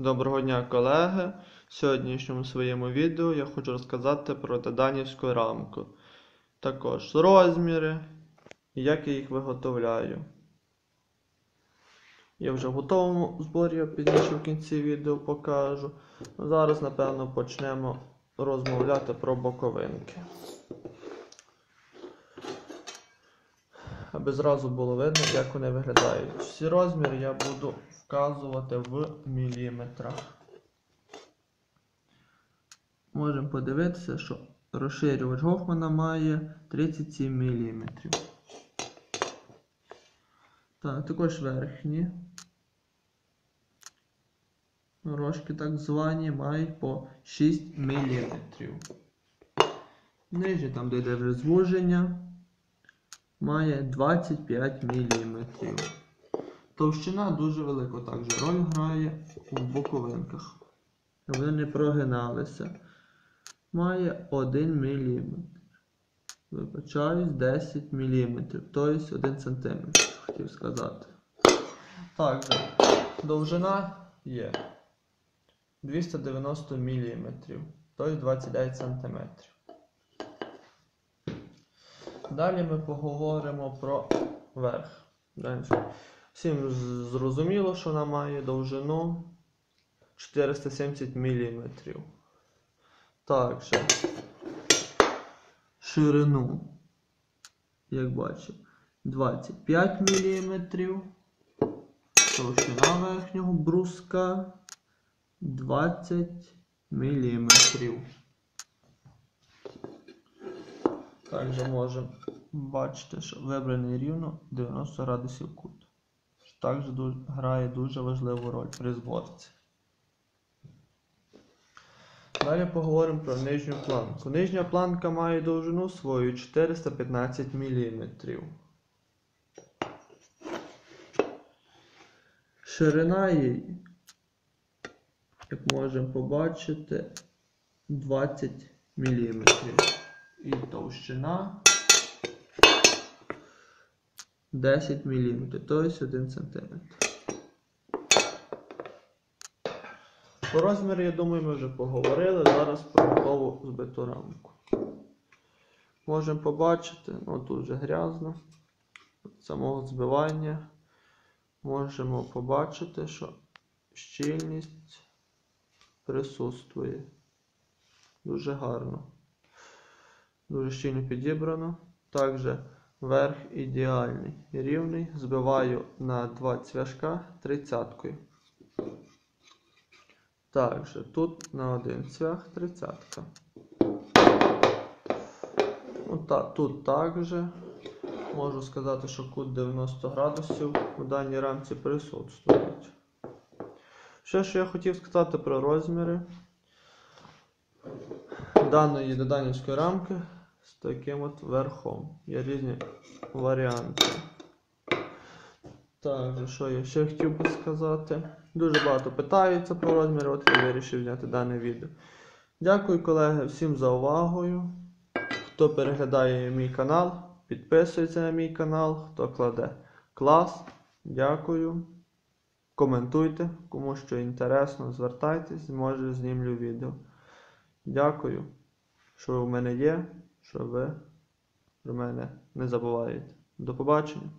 Доброго дня, колеги! В сьогоднішньому своєму відео я хочу розказати про Таданівську рамку. Також розміри і як я їх виготовляю. Я вже в готовому зборі, я пізніше в кінці відео покажу. Зараз, напевно, почнемо розмовляти про боковинки. Аби зразу було видно, як вони виглядають. Всі розміри я буду вказувати в міліметрах. Можемо подивитися, що розширювач Гофмана має 37 мм. Так, також верхні. Рожки так звані мають по 6 мм. Нижні, там де йде звуження, має 25 мм. Товщина дуже велика також роль грає у боковинках. Вони не прогиналися. Має 1 мм. Вибачаюсь, 10 мм, тобто 1 см, хотів сказати. Також довжина є 290 мм, тобто 29 см. Далі ми поговоримо про верх. Всім зрозуміло, що вона має довжину 470 мм. Також ширину, як бачимо, 25 мм. Товщина верхнього бруска 20 мм. Також можемо бачити, що вибраний рівно 90 градусів кут. Також грає дуже важливу роль при зборці. Далі поговоримо про нижню планку. Нижня планка має довжину свою 415 мм. Ширина її, як можемо побачити, 20 мм. І товщина 10 мм, тобто 1 см. По розміру, я думаю, ми вже поговорили. Зараз про готову збиту рамку. Можемо побачити, ну тут вже грязно. Самого збивання можемо побачити, що щільність присутствує. Дуже гарно. Дуже щільно підібрано. Також верх ідеальний рівний. Збиваю на два цвяшка тридцяткою. Також тут на один цвях тридцятка. Тут також можу сказати, що кут 90 градусів у даній рамці присутствують. Ще що я хотів сказати про розміри даної доданівської рамки з таким от верхом. Є різні варіанти. Так, що я ще хотів би сказати. Дуже багато питаються про розміри, от я вирішив зняти дане відео. Дякую, колеги, всім за увагою. Хто переглядає мій канал, підписується на мій канал, хто кладе клас. Дякую. Коментуйте, кому що інтересно, звертайтесь, може знімлю відео. Дякую, що ви в мене є, що ви про мене не забуваєте. До побачення.